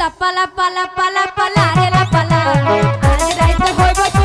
লাপা লাপা লাপা লাপা লা রে লাপা লা আজ রাইতে হইব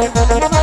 Música